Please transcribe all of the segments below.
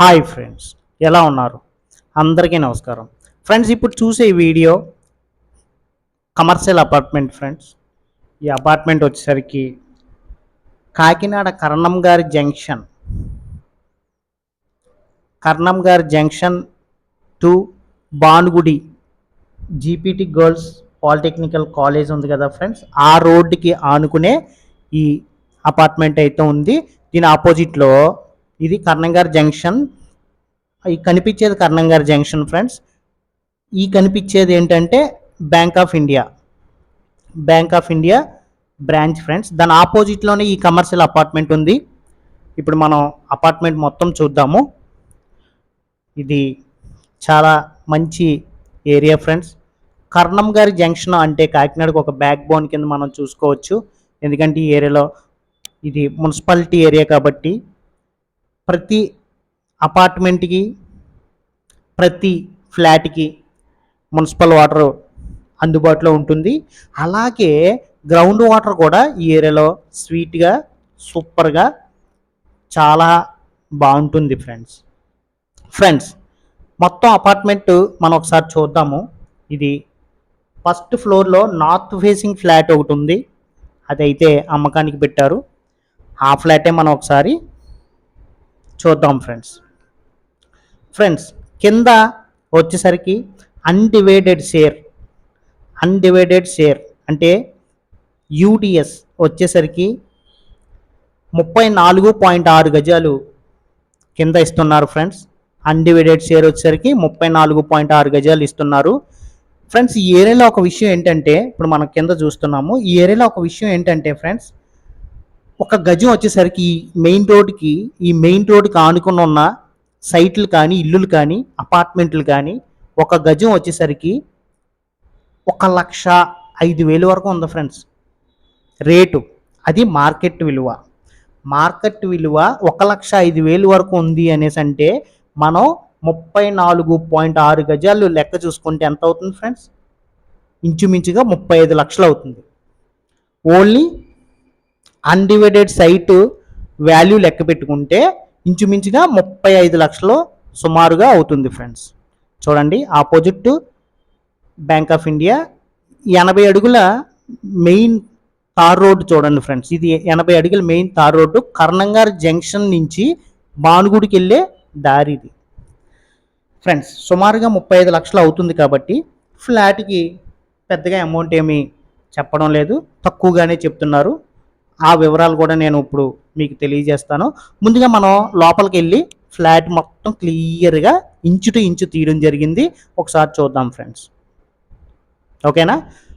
Hi friends ఎలా ఉన్నారు? అందరికీ నమస్కారం. ఫ్రెండ్స్ ఇప్పుడు చూసే వీడియో కమర్షియల్ అపార్ట్మెంట్ ఫ్రెండ్స్. ఈ అపార్ట్మెంట్ వచ్చేసరికి కాకినాడ కర్ణం గారి జంక్షన్. కర్ణం గారి junction to Bhanugudi GPT girls polytechnical college ఉంది కదా ఫ్రెండ్స్. ఆ రోడ్డుకి ఆనుకునే ఈ అపార్ట్మెంట్ అయితే ఉంది. దీని ఆపోజిట్లో ఇది కర్ణంగారి జంక్షన్. ఈ కనిపించేది కర్ణంగారి జంక్షన్ ఫ్రెండ్స్. ఈ కనిపించేది ఏంటంటే bank of India bank of India branch friends. దాని ఆపోజిట్లోనే ఈ కమర్షియల్ అపార్ట్మెంట్ ఉంది. ఇప్పుడు మనం అపార్ట్మెంట్ మొత్తం చూద్దాము. ఇది చాలా మంచి ఏరియా ఫ్రెండ్స్. కర్ణం గారి జంక్షన్ అంటే కాకినాడకు ఒక బ్యాక్ బోన్ కింద మనం చూసుకోవచ్చు. ఎందుకంటే ఈ ఏరియాలో ఇది మున్సిపాలిటీ ఏరియా కాబట్టి ప్రతి అపార్ట్మెంట్కి ప్రతి ఫ్లాట్కి మున్సిపల్ వాటర్ అందుబాటులో ఉంటుంది. అలాగే గ్రౌండ్ వాటర్ కూడా ఈ ఏరియాలో స్వీట్గా సూపర్గా చాలా బాగుంటుంది ఫ్రెండ్స్. ఫ్రెండ్స్ మొత్తం అపార్ట్మెంట్ మనం ఒకసారి చూద్దాము. ఇది ఫస్ట్ ఫ్లోర్లో నార్త్ ఫేసింగ్ ఫ్లాట్ ఒకటి ఉంది. అదైతే అమ్మకానికి పెట్టారు. ఆ ఫ్లాటే మనం ఒకసారి చూద్దాం ఫ్రెండ్స్. ఫ్రెండ్స్ కింద వచ్చేసరికి అన్డివైడెడ్ షేర్ అన్డివైడెడ్ షేర్ అంటే యూడిఎస్ వచ్చేసరికి ముప్పై నాలుగు పాయింట్ ఆరు గజాలు కింద ఇస్తున్నారు ఫ్రెండ్స్. అన్డివైడెడ్ షేర్ వచ్చేసరికి ముప్పై నాలుగు పాయింట్ ఆరు గజాలు ఇస్తున్నారు. ఫ్రెండ్స్ ఈ ఏరియాలో ఒక విషయం ఏంటంటే ఇప్పుడు మనం కింద చూస్తున్నాము ఈ ఏరియాలో ఒక విషయం ఏంటంటే ఫ్రెండ్స్ ఒక గజం వచ్చేసరికి మెయిన్ రోడ్కి ఈ మెయిన్ రోడ్కి ఆనుకుని ఉన్న సైట్లు కానీ ఇల్లులు కానీ అపార్ట్మెంట్లు కానీ ఒక గజం వచ్చేసరికి ఒక లక్ష ఐదు వేలు వరకు ఉంది ఫ్రెండ్స్. రేటు. అది మార్కెట్ విలువ. మార్కెట్ విలువ ఒక లక్ష ఐదు వేలు వరకు ఉంది అనేసి అంటే మనం ముప్పై నాలుగు పాయింట్ ఆరు గజాలు లెక్క చూసుకుంటే ఎంత అవుతుంది ఫ్రెండ్స్? ఇంచుమించుగా ముప్పై ఐదు లక్షలు అవుతుంది. ఓన్లీ అన్డివైడెడ్ సైట్ వాల్యూ లెక్క పెట్టుకుంటే ఇంచుమించుగా ముప్పై ఐదు లక్షలు సుమారుగా అవుతుంది ఫ్రెండ్స్ చూడండి ఆపోజిట్ బ్యాంక్ ఆఫ్ ఇండియా ఎనభై అడుగుల మెయిన్ తార్ రోడ్డు చూడండి ఫ్రెండ్స్ ఇది ఎనభై అడుగుల మెయిన్ తార్ రోడ్డు కర్ణంగారి జంక్షన్ నుంచి బానుగుడికి వెళ్ళే దారి ఇది. ఫ్రెండ్స్ సుమారుగా ముప్పై ఐదు లక్షలు అవుతుంది కాబట్టి ఫ్లాట్కి పెద్దగా అమౌంట్ ఏమీ చెప్పడం లేదు. తక్కువగానే చెప్తున్నారు. ఆ వివరాలు కూడా నేను ఇప్పుడు మీకు తెలియజేస్తాను. ముందుగా మనం లోపలికి వెళ్ళి ఫ్లాట్ మొత్తం క్లియర్గా ఇంచు టు ఇంచు తీయడం జరిగింది. ఒకసారి చూద్దాం ఫ్రెండ్స్. ఓకేనా?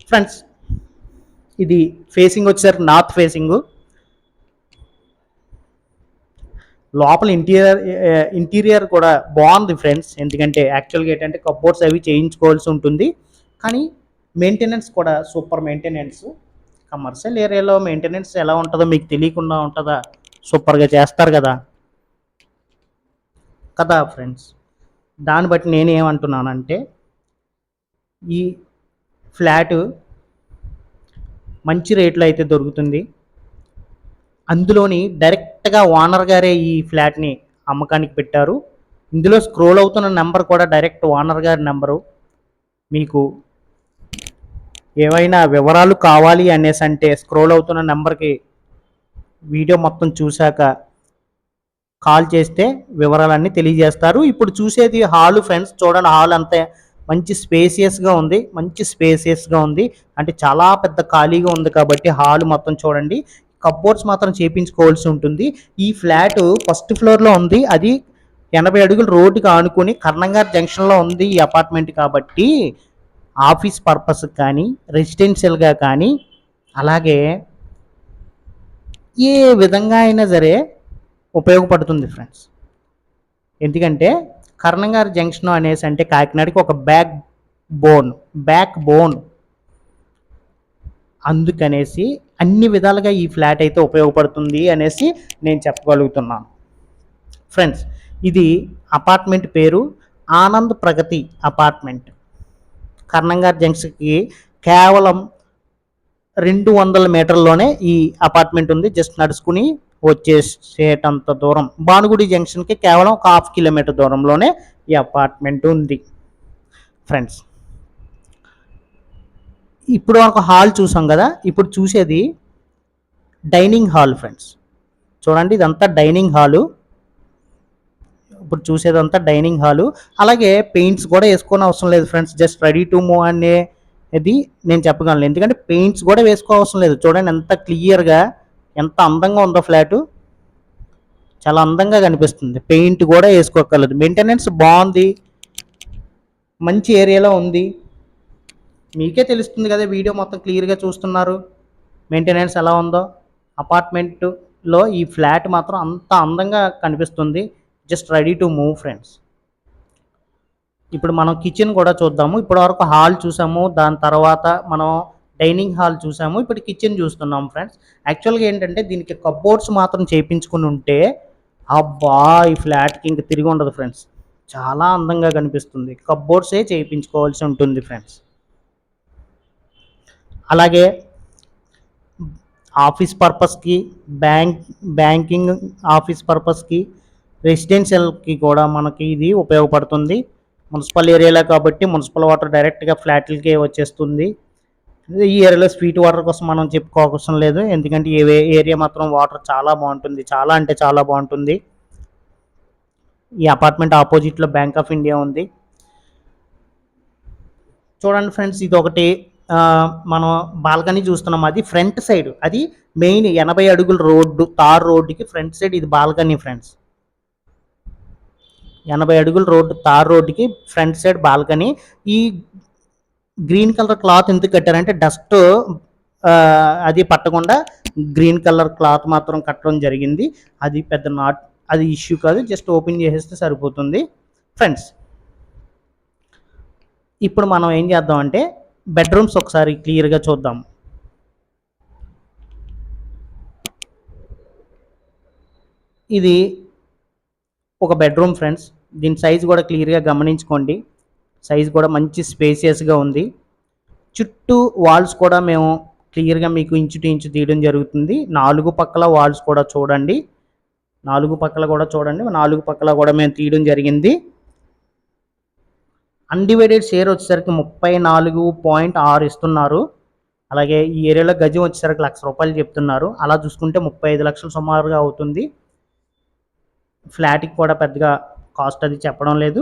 ఫ్రెండ్స్ ఇది ఫేసింగ్ వచ్చేసరికి నార్త్ ఫేసింగ్. లోపల ఇంటీరియర్ ఇంటీరియర్ కూడా బాగుంది ఫ్రెండ్స్. ఎందుకంటే యాక్చువల్గా ఏంటంటే కప్బోర్డ్స్ అవి చేయించుకోవాల్సి ఉంటుంది. కానీ మెయింటెనెన్స్ కూడా సూపర్ మెయింటెనెన్స్. కమర్షియల్ ఏరియాలో మెయింటెనెన్స్ ఎలా ఉంటుందో మీకు తెలియకుండా ఉంటుందా? సూపర్గా చేస్తారు కదా? కదా ఫ్రెండ్స్ దాన్ని బట్టి నేను ఏమంటున్నానంటే ఈ ఫ్లాట్ మంచి రేట్లో అయితే దొరుకుతుంది. అందులోని డైరెక్ట్గా ఓనర్ గారే ఈ ఫ్లాట్ని అమ్మకానికి పెట్టారు. ఇందులో స్క్రోల్ అవుతున్న నెంబర్ కూడా డైరెక్ట్ ఓనర్ గారి నెంబరు మీకు ఏవైనా వివరాలు కావాలి అనేసి అంటే స్క్రోల్ అవుతున్న నెంబర్కి వీడియో మొత్తం చూశాక కాల్ చేస్తే వివరాలన్నీ తెలియజేస్తారు. ఇప్పుడు చూసేది హాల్ ఫ్రెండ్స్ చూడండి హాల్ అంతే మంచి స్పేసియస్గా ఉంది మంచి స్పేసియస్గా ఉంది. అంటే చాలా పెద్ద ఖాళీగా ఉంది కాబట్టి హాల్ మొత్తం చూడండి. కప్బోర్డ్స్ మాత్రం చేపించుకోవాల్సి ఉంటుంది. ఈ ఫ్లాట్ ఫస్ట్ ఫ్లోర్లో ఉంది. అది ఎనభై అడుగులు రోడ్డుకి ఆనుకుని కర్ణంగార్ జంక్షన్లో ఉంది ఈ అపార్ట్మెంట్ కాబట్టి ఆఫీస్ పర్పస్ కానీ రెసిడెన్షియల్గా కానీ అలాగే ఏ విధంగా అయినా సరే ఉపయోగపడుతుంది ఫ్రెండ్స్. ఎందుకంటే కర్ణంగారి జంక్షన్ అనేసి అంటే కాకినాడకి ఒక బ్యాక్ బోన్ బ్యాక్ బోన్. అందుకనేసి అన్ని విధాలుగా ఈ ఫ్లాట్ అయితే ఉపయోగపడుతుంది అనేసి నేను చెప్పగలుగుతున్నాను. ఫ్రెండ్స్ ఇది అపార్ట్మెంట్ పేరు ఆనంద్ ప్రగతి అపార్ట్మెంట్. కర్ణంగారి జంక్షన్కి కేవలం రెండు వందల మీటర్లోనే ఈ అపార్ట్మెంట్ ఉంది. జస్ట్ నడుచుకుని వచ్చేసేటంత దూరం. భానుగుడి జంక్షన్కి కేవలం ఒక హాఫ్ కిలోమీటర్ దూరంలోనే ఈ అపార్ట్మెంట్ ఉంది. ఫ్రెండ్స్ ఇప్పుడు ఒక హాల్ చూసాం కదా? ఇప్పుడు చూసేది డైనింగ్ హాల్ ఫ్రెండ్స్. చూడండి ఇదంతా డైనింగ్ హాలు. ఇప్పుడు చూసేదంతా డైనింగ్ హాలు. అలాగే పెయింట్స్ కూడా వేసుకోని అవసరం లేదు friends. Just ready to move అనే ఇది నేను చెప్పగలను. ఎందుకంటే పెయింట్స్ కూడా వేసుకో అవసరం లేదు. చూడండి ఎంత క్లియర్గా ఎంత అందంగా ఉందో ఫ్లాటు. చాలా అందంగా కనిపిస్తుంది. పెయింట్ కూడా వేసుకోగలదు మెయింటెనెన్స్ బాగుంది. మంచి ఏరియాలో ఉంది. మీకే తెలుస్తుంది కదా వీడియో మొత్తం క్లియర్గా చూస్తున్నారు. మెయింటెనెన్స్ ఎలా ఉందో. అపార్ట్మెంట్లో ఈ ఫ్లాట్ మాత్రం అంత అందంగా కనిపిస్తుంది. Just ready to move friends. ఇప్పుడు మనం కిచెన్ కూడా చూద్దాము. ఇప్పటి వరకు హాల్ చూసాము. దాని తర్వాత మనం డైనింగ్ హాల్ చూసాము. ఇప్పుడు కిచెన్ చూస్తున్నాం ఫ్రెండ్స్. యాక్చువల్గా ఏంటంటే దీనికి కబోర్డ్స్ మాత్రం చేయించుకుని ఉంటే అబ్బా ఈ ఫ్లాట్కి ఇంక తిరిగి ఉండదు ఫ్రెండ్స్. చాలా అందంగా కనిపిస్తుంది. కబ్బోర్డ్సే చేయించుకోవాల్సి ఉంటుంది ఫ్రెండ్స్. అలాగే ఆఫీస్ పర్పస్కి బ్యాంక్ బ్యాంకింగ్ ఆఫీస్ పర్పస్కి రెసిడెన్షియల్కి కూడా మనకి ఇది ఉపయోగపడుతుంది. మున్సిపల్ ఏరియాలో కాబట్టి మున్సిపల్ వాటర్ డైరెక్ట్గా ఫ్లాట్లకే వచ్చేస్తుంది. ఈ ఏరియాలో స్వీట్ వాటర్ కోసం మనం చెప్పుకోవసం లేదు. ఎందుకంటే ఈ ఏ- ఏరియా మాత్రం వాటర్ చాలా బాగుంటుంది. చాలా అంటే చాలా బాగుంటుంది. ఈ అపార్ట్మెంట్ ఆపోజిట్లో బ్యాంక్ ఆఫ్ ఇండియా ఉంది. చూడండి ఫ్రెండ్స్ ఇది ఒకటి మనం బాల్కనీ చూస్తున్నాం. అది ఫ్రంట్ సైడ్. అది మెయిన్ ఎనభై అడుగుల రోడ్డు తార్ రోడ్డుకి ఫ్రంట్ సైడ్ ఇది బాల్కనీ ఫ్రెండ్స్. ఎనభై అడుగుల రోడ్డు తార్ రోడ్డుకి ఫ్రంట్ సైడ్ బాల్కనీ. ఈ గ్రీన్ కలర్ క్లాత్ ఎందుకు కట్టారంటే డస్ట్ అది పట్టకుండా గ్రీన్ కలర్ క్లాత్ మాత్రం కట్టడం జరిగింది. అది పెద్ద నాట్ అది ఇష్యూ కాదు జస్ట్ ఓపెన్ చేసేస్తే సరిపోతుంది. ఫ్రెండ్స్ ఇప్పుడు మనం ఏం చేద్దాం అంటే బెడ్రూమ్స్ ఒకసారి క్లియర్గా చూద్దాం. ఇది ఒక బెడ్రూమ్ ఫ్రెండ్స్ దీని సైజ్ కూడా క్లియర్గా గమనించుకోండి. సైజ్ కూడా మంచి స్పేసియస్గా ఉంది. చుట్టూ వాల్స్ కూడా మేము క్లియర్గా మీకు ఇంచు టు ఇంచు తీయడం జరుగుతుంది. నాలుగు పక్కల వాల్స్ కూడా చూడండి. నాలుగు పక్కల కూడా చూడండి. నాలుగు పక్కల కూడా మేము తీయడం జరిగింది. అన్డివైడెడ్ షేర్ వచ్చేసరికి ముప్పై నాలుగు పాయింట్ ఆరు ఇస్తున్నారు. అలాగే ఈ ఏరియాలో గజం వచ్చేసరికి లక్ష రూపాయలు చెప్తున్నారు. అలా చూసుకుంటే ముప్పై ఐదు లక్షలు సుమారుగా అవుతుంది. ఫ్లాట్కి కూడా పెద్దగా కాస్ట్ అది చెప్పడం లేదు.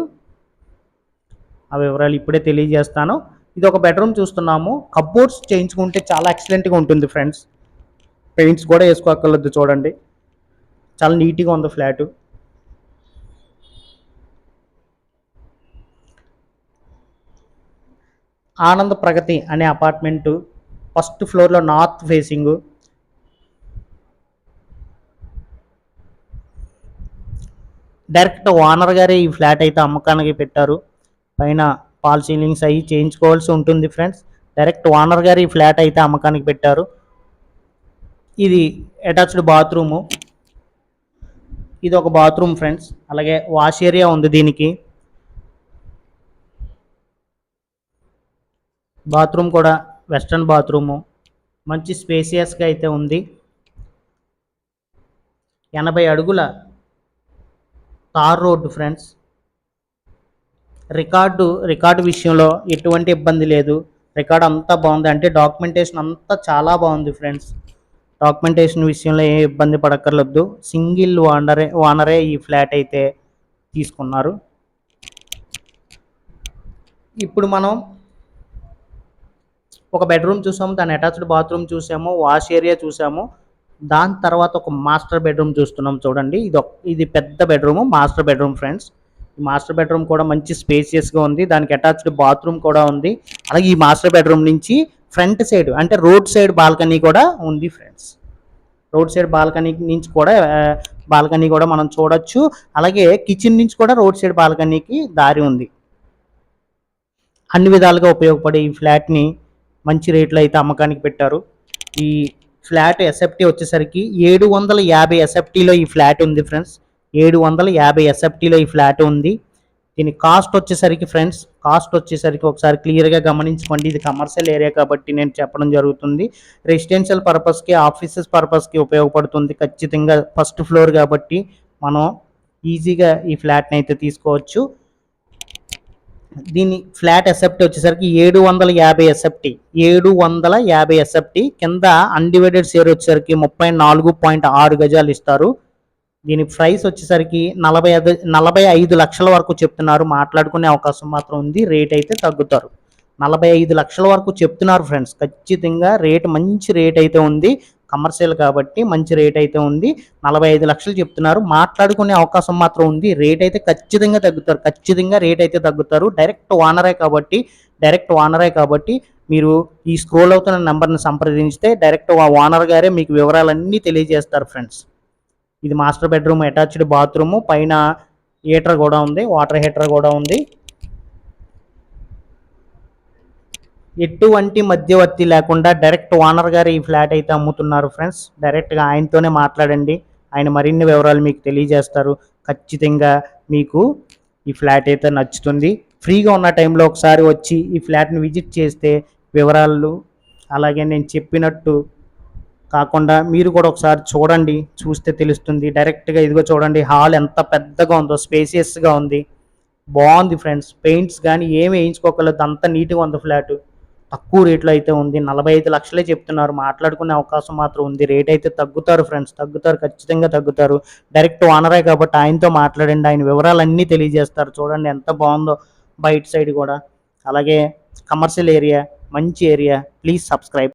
ఆ వివరాలు ఇప్పుడే తెలియజేస్తాను. ఇది ఒక బెడ్రూమ్ చూస్తున్నాము. కబ్బోర్డ్స్ చేయించుకుంటే చాలా ఎక్సలెంట్గా ఉంటుంది ఫ్రెండ్స్. పెయింట్స్ కూడా వేసుకోక్కర్లేదు చూడండి. చాలా నీట్గా ఉంది ఫ్లాటు. ఆనంద్ ప్రగతి అనే అపార్ట్మెంటు ఫస్ట్ ఫ్లోర్లో నార్త్ ఫేసింగ్. డైరెక్ట్ ఓనర్ గారే ఈ ఫ్లాట్ అయితే అమ్మకానికి పెట్టారు. పైన పాల్ సీలింగ్స్ అవి చేయించుకోవాల్సి ఉంటుంది ఫ్రెండ్స్. డైరెక్ట్ ఓనర్ గారు ఈ ఫ్లాట్ అయితే అమ్మకానికి పెట్టారు. ఇది అటాచ్డ్ బాత్రూము. ఇది ఒక బాత్రూమ్ ఫ్రెండ్స్. అలాగే వాష్ ఏరియా ఉంది దీనికి. బాత్రూమ్ కూడా వెస్ట్రన్ బాత్రూము. మంచి స్పేసియస్గా అయితే ఉంది. ఎనభై అడుగుల tar road friends. Record record విషయంలో ఎటువంటి ఇబ్బంది లేదు. రికార్డు అంతా బాగుంది. అంటే డాక్యుమెంటేషన్ అంతా చాలా బాగుంది ఫ్రెండ్స్. డాక్యుమెంటేషన్ విషయంలో ఏ ఇబ్బంది పడక్కర్లేదు సింగిల్ ఓనరే ఓనరే ఈ ఫ్లాట్ అయితే తీసుకున్నారు. ఇప్పుడు మనం ఒక బెడ్రూమ్ చూసాము దాని అటాచ్డ్ బాత్రూమ్ చూసాము వాష్ ఏరియా చూసాము. దాని తర్వాత ఒక మాస్టర్ బెడ్రూమ్ చూస్తున్నాం చూడండి. ఇది ఒక ఇది పెద్ద బెడ్రూమ్ మాస్టర్ బెడ్రూమ్ ఫ్రెండ్స్. ఈ మాస్టర్ బెడ్రూమ్ కూడా మంచి స్పేసియస్గా ఉంది. దానికి అటాచ్డ్ బాత్రూమ్ కూడా ఉంది. అలాగే ఈ మాస్టర్ బెడ్రూమ్ నుంచి ఫ్రంట్ సైడ్ అంటే రోడ్ సైడ్ బాల్కనీ కూడా ఉంది ఫ్రెండ్స్. రోడ్ సైడ్ బాల్కనీ నుంచి కూడా బాల్కనీ కూడా మనం చూడొచ్చు. అలాగే కిచెన్ నుంచి కూడా రోడ్ సైడ్ బాల్కనీకి దారి ఉంది. అన్ని విధాలుగా ఉపయోగపడే ఈ ఫ్లాట్ని మంచి రేట్లో అయితే అమ్మకానికి పెట్టారు. ఈ ఫ్లాట్ ఎస్ఎఫ్టీ వచ్చేసరికి ఏడు వందల యాభై ఎస్ఎఫ్టీలో ఈ ఫ్లాట్ ఉంది ఫ్రెండ్స్. ఏడు వందల యాభై ఎస్ఎఫ్టీలో ఈ ఫ్లాట్ ఉంది. దీని కాస్ట్ వచ్చేసరికి ఫ్రెండ్స్ కాస్ట్ వచ్చేసరికి ఒకసారి క్లియర్గా గమనించుకోండి. ఇది కమర్షియల్ ఏరియా కాబట్టి నేను చెప్పడం జరుగుతుంది. రెసిడెన్షియల్ పర్పస్కి ఆఫీసెస్ పర్పస్కి ఉపయోగపడుతుంది ఖచ్చితంగా. ఫస్ట్ ఫ్లోర్ కాబట్టి మనం ఈజీగా ఈ ఫ్లాట్ని అయితే తీసుకోవచ్చు. దీని ఫ్లాట్ ఎసెప్టీ వచ్చేసరికి ఏడు వందల యాభై ఎస్ఎఫ్టీ ఏడు వందల యాభై ఎస్ఎఫ్టీ కింద అన్డివైడెడ్ షేర్ వచ్చేసరికి ముప్పై నాలుగు పాయింట్ ఆరు గజాలు ఇస్తారు. దీని ప్రైస్ వచ్చేసరికి నలభై ఐదు నలభై ఐదు లక్షల వరకు చెప్తున్నారు. మాట్లాడుకునే అవకాశం మాత్రం ఉంది. రేట్ అయితే తగ్గుతారు. నలభై ఐదు లక్షల వరకు చెప్తున్నారు ఫ్రెండ్స్. ఖచ్చితంగా రేట్ మంచి రేట్ అయితే ఉంది. కమర్షియల్ కాబట్టి మంచి రేట్ అయితే ఉంది. నలభై ఐదు లక్షలు చెప్తున్నారు. మాట్లాడుకునే అవకాశం మాత్రం ఉంది. రేట్ అయితే ఖచ్చితంగా తగ్గుతారు. ఖచ్చితంగా రేట్ అయితే తగ్గుతారు. డైరెక్ట్ ఓనరే కాబట్టి డైరెక్ట్ ఓనరే కాబట్టి మీరు ఈ స్క్రోల్ అవుతున్న నెంబర్ని సంప్రదించితే డైరెక్ట్ ఓనర్ గారే మీకు వివరాలన్నీ తెలియజేస్తారు ఫ్రెండ్స్. ఇది మాస్టర్ బెడ్రూమ్ అటాచ్డ్ బాత్రూము. పైన హీటర్ కూడా ఉంది. వాటర్ హీటర్ కూడా ఉంది. ఎటువంటి మధ్యవర్తి లేకుండా డైరెక్ట్ ఓనర్ గారు ఈ ఫ్లాట్ అయితే అమ్ముతున్నారు ఫ్రెండ్స్. డైరెక్ట్గా ఆయనతోనే మాట్లాడండి. ఆయన మరిన్ని వివరాలు మీకు తెలియజేస్తారు. ఖచ్చితంగా మీకు ఈ ఫ్లాట్ అయితే నచ్చుతుంది. ఫ్రీగా ఉన్న టైంలో ఒకసారి వచ్చి ఈ ఫ్లాట్ని విజిట్ చేస్తే వివరాలు అలాగే నేను చెప్పినట్టు కాకుండా మీరు కూడా ఒకసారి చూడండి. చూస్తే తెలుస్తుంది. డైరెక్ట్గా ఇదిగో చూడండి. హాల్ ఎంత పెద్దగా ఉందో స్పేసియస్గా ఉంది. బాగుంది ఫ్రెండ్స్. పెయింట్స్ కానీ ఏమి వేయించుకోకలేదు అంత నీట్గా ఉంది ఫ్లాట్. తక్కువ రేట్లో అయితే ఉంది. నలభై ఐదు లక్షలే చెప్తున్నారు. మాట్లాడుకునే అవకాశం మాత్రం ఉంది. రేట్ అయితే తగ్గుతారు ఫ్రెండ్స్. తగ్గుతారు. ఖచ్చితంగా తగ్గుతారు. డైరెక్ట్ ఓనరే కాబట్టి ఆయనతో మాట్లాడండి. ఆయన వివరాలన్నీ తెలియజేస్తారు. చూడండి ఎంత బాగుందో బయట సైడ్ కూడా. అలాగే కమర్షియల్ ఏరియా మంచి ఏరియా. Please subscribe.